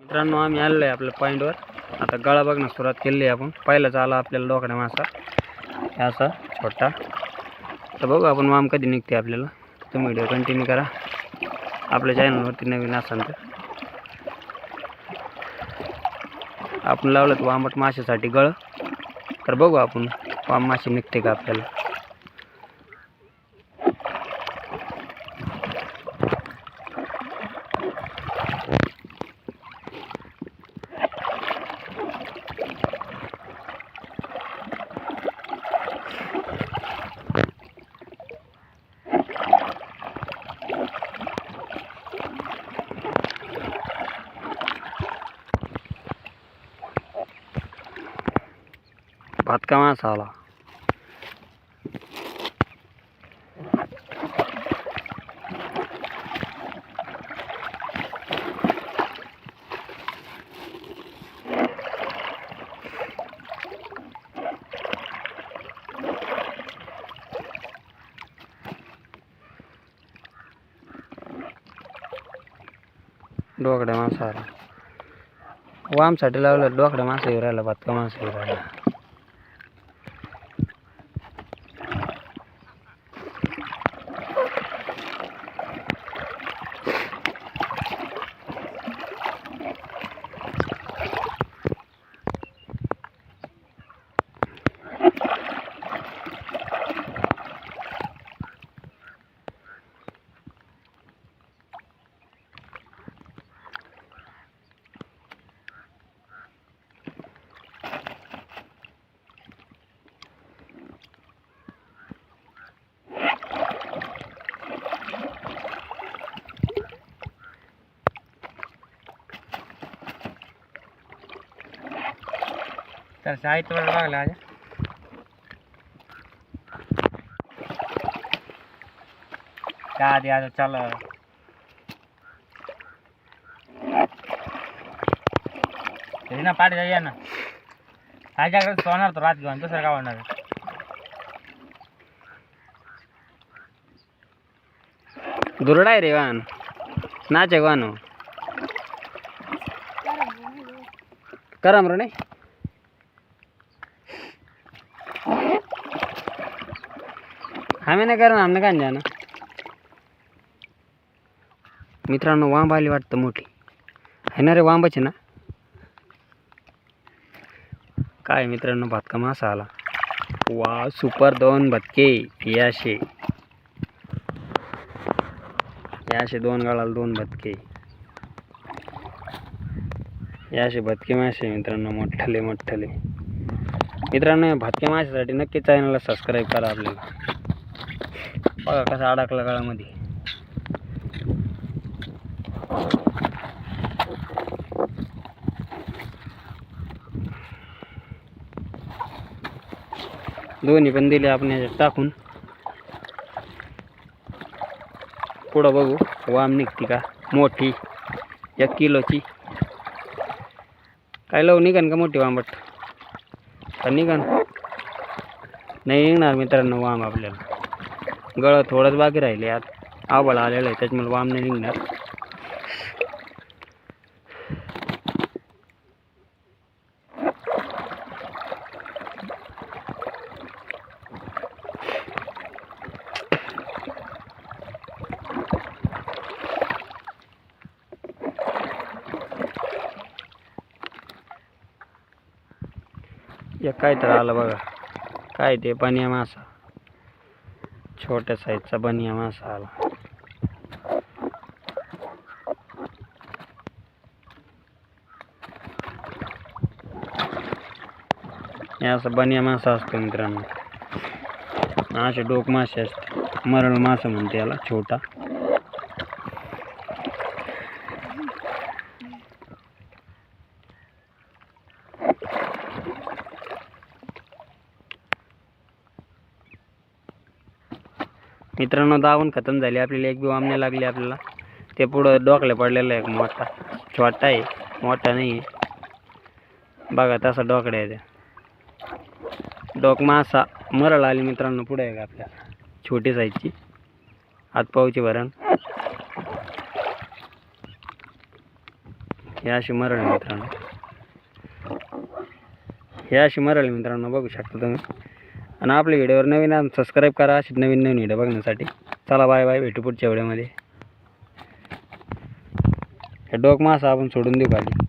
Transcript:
मित्रांनो आम्ही आलेलो आहे आपल्या पॉईंटवर आता गळा बघणं सुरुवात केली आहे आपण. पहिलाच आला आपल्याला डोकड्या मासा असा छोटा. तर बघू आपण वाम कधी निघते आपल्याला. तुम्ही व्हिडिओ कंटिन्यू करा. आपल्या चॅनलवरती नवीन असाल तर. आपण लावलं तर वामट माशासाठी गळ. तर बघू आपण वाम मासे निघते का आपल्याला. भात का मासा आला डोकड्या मासा आला वामसाठी लावलं डोकड्या मासा येऊ राहिला भात का मासा येऊ राहिला तर साहित्य लागला आज का आधी आता चाल ना पाठ जाऊया ना माझ्याकडे सोनार तो रात घेऊन दुसरं काय होणार दुरडा आहे रे वाहन नाच आहे वाहन हमें नाही करणार आम्ही काय मित्रांनो वांब आली वाटतं मोठी. आहे ना रे वांबाची ना? काय मित्रांनो भातका मासा आला. वा सुपर दोन भटके याशे याशे दोन गाळाला दोन भटके. याशे भटके मासे मित्रांनो मोठ्ठले मोठ्ठले. मित्रांनो या माशासाठी नक्की चॅनलला सबस्क्राईब करा आपल्याला. बघा कसा अडकला गळामध्ये दोन्ही पण दिले आपण याच्यात टाकून. पुढं बघू वाम निघते का? मोठी एक किलोची. काय लव निघन का मोठी वांबट का निघन. नाही निघणार मित्रांनो वाम आपल्याला. गळ थोडंच बाकी राहिले आत आबळ आलेलं आहे त्याच्यामुळे वाम नाही निघणार. एक काय तर आलं बघा. काय ते पाणी मासा. छोट्या साईजचा बनिया मासा आला हे असं बनिया मासा असतो मित्रांनो. असे डोक मासे असते मरळ मासा म्हणते याला छोटा. मित्रांनो दावण खतम झाली. आपल्याला एक बी वामने लागली आपल्याला. ते पुढं डोकल्या पडलेलं आहे एक मोठा. छोटा आहे. मोठा नाही आहे. बघा तसा डोकड्या आहे त्या डोक मासा मरळ आली मित्रांनो पुढे आहे का आपल्याला छोटी साईजची. हातपावची भरण. हे अशी मरळ मित्रांनो. हे अशी मरळ मित्रांनो बघू शकता तुम्ही. आणि आपल्या व्हिडिओवर नवीन सबस्क्राईब करा अशी नवीन नवीन व्हिडिओ बघण्यासाठी. चला बाय बाय भेटू पुढच्या व्हिडिओमध्ये हे डोक मासा आपण सोडून देऊ खाली.